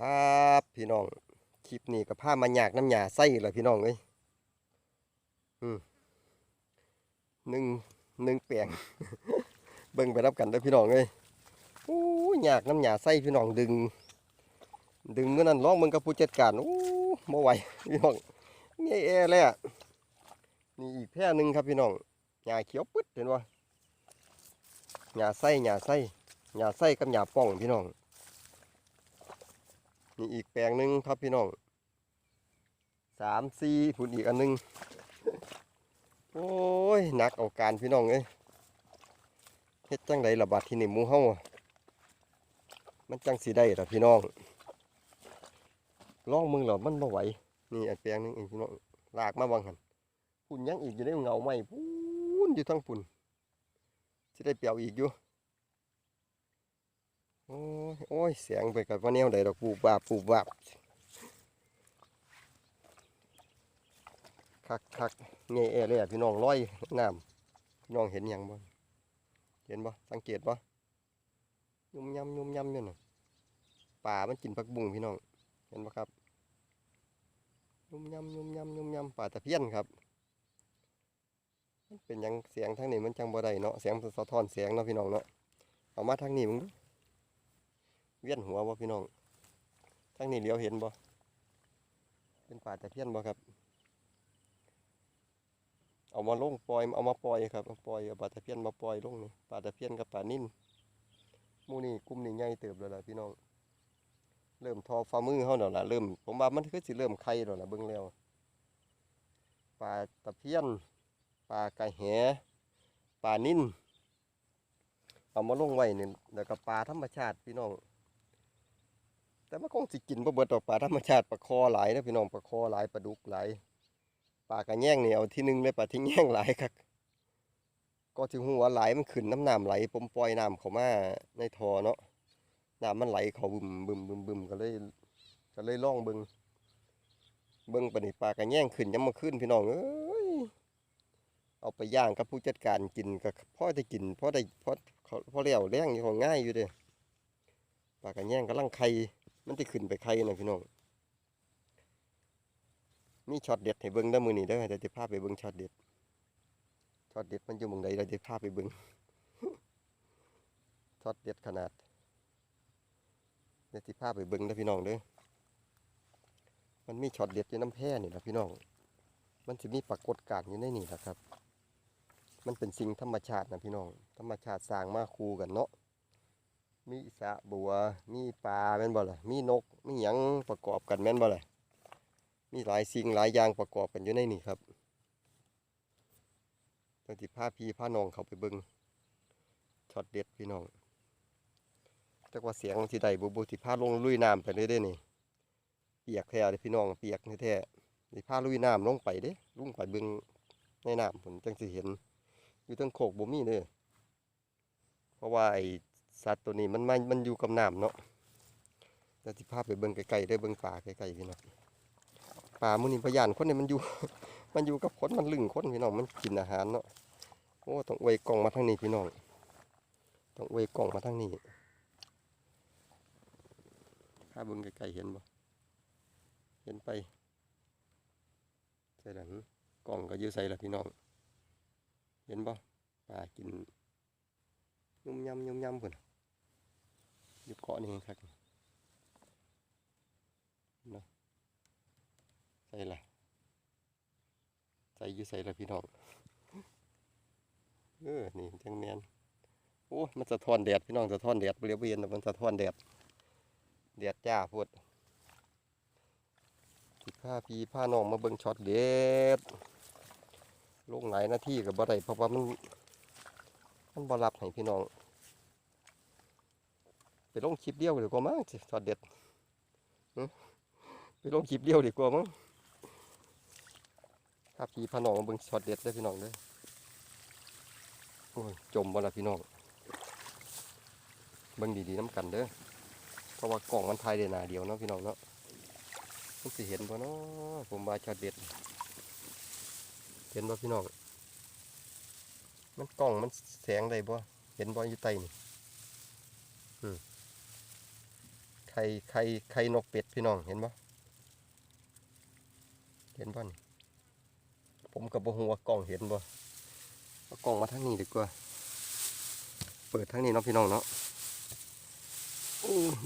ครับพี่น้องคลิปนี้กับผ้ามันหยากน้ำยาไส้เหรพี่น้องเอ้ยอืมหนึ่งหนึ่งแปลงเบิ่งไปรับกันเด้อพี่น้องเอ้ยโอ้ยยากน้ำยาไส้พี่น้องดึง ดึงเมื่อนั้นร้องมึงกับผู้จัดการโอ้บ่ไหวพี่น้องนี่แอร์เลยอะนี่อีกแพร่หนึ่งครับพี่น้องหญ้าเขียวปึ๊ดเห็นบ่าหญ้าไส้หญ้าไส้หญ้าไส้กับหญ้าป้องพี่น้อง นี่อีกแปลงหนึ่งครับพี่น้องสามสี่ผุนอีกอันหนึง โอ้ยหนักเอาการพี่น้องเอ้ยเฮ็ดจังไดระบาดที่นี่มูเฮามันจังสีได้ล่ะพี่น้องลองมึงเหรอมันบ่ไหวนี่อันแปลงหนึงเองพี่น้องลากมาบังหันปุ่นยังอีกอยู่ได้เงาไหมปุ่นอยู่ทั้งปุ่นสิได้เปียวอีกอยู่ โอ้ยโอ้ยเสียงไปกับว่าแนวใดดอกปูบาปูบาบคักคักเงยเอเลยอะพี่น้องร้อยน้ำพี่น้องเห็นยังบ่เห็นบ่สังเกตบ่ยุ่มยำยุ่มยำอยู่น่ะป่ามันกินผักบุ้งพี่น้องเห็นบ่ครับยุ่มยำยุ่มยำยุ่มยำป่าตะเพียนครับเป็นยังเสียงทางนี้มันจังบ่ได้เนาะเสียงสะท้อนเสียงเนาะพี่น้องเนาะเอามาทางนี้มึงดู เวียนหัวบ่พี่น้องทั้งนี้เลี้ยวเห็นบ่เป็นป่าตะเพียนบ่ครับ เอามาลงปล่อยเอามาปล่อยครับปล่อยเอาป่าตะเพียนมาปล่อยลงนี่ป่าตะเพียนกับป่านิ่นมู่นี่กลุ่มนี้ใหญ่เติบแล้วล่ะพี่น้องเริ่มทอฝ่ามือเฮาแล้วล่ะเริ่ม ผมว่ามันคือสิเริ่มไข่แล้วล่ะเบิ่งแล้วป่าตะเพียนป่ากระแหป่านิ่นเอามาลงไว้นี่แล้วก็ป่าธรรมชาติพี่น้อง แต่มันคงสิกินบ่เบิดดอกปลาธรรมชาติปลาคอหลายนะพี่น้องปลาคอหลายปลาดุกหลายปลากระแยงเนี่ยเอาที่หนึ่งเลยปลาทิ้งแยงหลายครับก็ที่หัวาหลมันขึ้นน้ำน้ำไหลผมปล่อยน้ำเขามาในท่อเนาะน้ำมันไหลเขาบึมบึมบึมบึมก็เลยก็เลยล่องเบิงเบิงปนนี่ปลากระแยงขึ้นยังมาขึ้นพี่น้องเอ้ยเอาไปย่างกับผู้จัดการกินก็พ่อได้กินพ่อได้พ่อพ่อเลี้ยวแรงอยู่ของง่ายอยู่เด้ปลากระแยงกำลังไข่ มันจะขึ้นไปใครนะพี่น้องมีช็อตเด็ดให้เบิ้งได้อมือนี้ได้เดี๋ยวจะพาไปเบิ้งช็อตเด็ดช็อตเด็ดมันอยู่มองใดเราจะพาไปเบิ้งช็อตเด็ดขนาดเดี๋ยวจะพาไปเบิ้งได้พี่น้องเด้อมันมีช็อตเด็ดอยู่น้ำแพร่นี่แหละพี่น้อง มันจะมีปรากฏการณ์อยู่ในนี่แหละครับ มันเป็นสิ่งธรรมชาตินะพี่น้อง ธรรมชาติสร้างมาคู่กันเนาะ มีสะบัว มีปลาแม่นบ่ล่ะมีนก มีหยังประกอบกันแม่นบ่ล่ะมีหลายสิ่งหลายอย่างประกอบกันอยู่ในนี่ครับตั้งที่พาพี่พานองเขาไปเบิงช็อตเด็ดพี่น้องจักว่าเสียงที่ใดบุบุที่พาลงลุยน้ำไปเลยเด้นี่ เปียกแท้เลยพี่น้องเปียกแท้ๆที่พาลุยน้ำลงไปเด้ลุงไปเบิงในน้ำผมจังสิเห็น อยู่ตั้งโขกบ่มีเด้อเพราะว่าไอ้ สัตว์ตัวนี้มันมันมันอยู่กับน้ำเนาะแล้วที่พาไปเบิ่งไกลๆได้เบิ่งป่าไกลๆพี่น้องป่ามื้อนี้พยานคนนี่มันอยู่ มันอยู่กับคนมันลึงคนพี่น้องมันกินอาหารเนาะโอ้ต้องอวยกล่องมาทางนี้พี่น้องต้องอวยกล่องมาทางนี้พาเบิ่งไกลๆเห็นบ่เห็นไปใส่หลังกล่องก็อยู่ใส่ละพี่น้องเห็นบ่ป่ากินยุ่มยำยุ่มยำพุ่น อยู่เกาะนี่ครับเนาะใส่ละใส่อยู่ใส่ละพี่น้องเออนี่จังแมนโอ้มันสะท้อนแดดพี่น้องสะท้อนแดดเรียบเรียนมันสะท้อนแดดแดดจ้าพูดสิผ้าพีผ้าน้องมาเบิ่งช็อตเด็ดลงหลายหน้าที่กับบ่ได้เพราะว่ามันมันบอรับให้พี่น้อง ไปลงคลิปเดียวดีกว่ามั้งสิช็อตเด็ดไปลงคลิปเดียวดีกว่ามั้งถ้าพี่พน้องมาเบิ่งช็อตเด็ดได้อพี่น้องเด้อโอ้ยจมบ่ละพี่น้องเบิ่งดีๆน้ำกันเด้อเพราะว่ากล่องมันถ่ายได้หนาเดียวเนาะพี่น้องเนาะมันสิเห็นบ่เนาะผมว่าช็อตเด็ด เห็นบ่พี่น้องมันกล่องมันแสงได้บ่เห็นบ่อยู่ใต้นี่อืม ไข่ไข่ไข่นกเป็ดพี่น้องเห็นบ่เห็นบ่นี่ผมกับบ่ฮู้ว่ากล้องเห็นบ่เอากล้องมาทางนี้ดีกว่า เปิดทางนี้เนาะพี่น้องเนาะ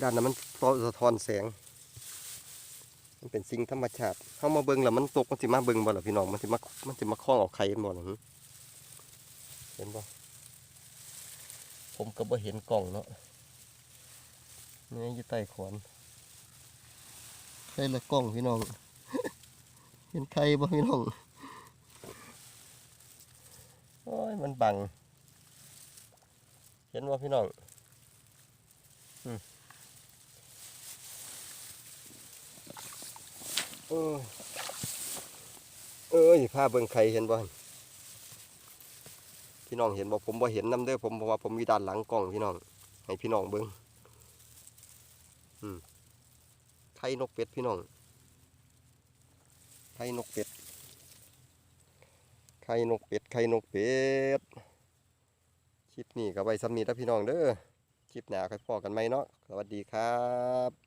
ด้านนั้นมันสะท้อนแสง มันเป็นสิ่งธรรมชาติเข้ามาเบิ่งแล้วมันตกมันสิมาเบิ่งบ่ล่ะพี่น้องมันสิมามันสิมาคล้องเอาไข่บ่ล่ะเห็นบ่ผมก็บ่เห็นกล่องเนาะ นี่อยู่ใต้ขอนใช่ละกล้องพี่น้อง เห็นไข่บ่พี่น้อง โอ้ย มันบัง เห็นบ่พี่น้องเออเอ้ยผ้าเบิ่งไข่เห็นบ่หั่นพี่น้องเห็นบ่ผมบ่เห็นนํเด้อผมเพราะว่าผมอยู่ด้านหลังกล้องพี่น้อง ให้พี่น้องเบิ่ง ไข่นกเป็ดพี่น้อง ไข่นกเป็ด ไข่นกเป็ด ไข่นกเป็ด คลิปนี้ก็ไว้สำนีแล้วพี่น้องเด้อ คลิปหนาค่อยพอกันไหมเนาะ สวัสดีครับ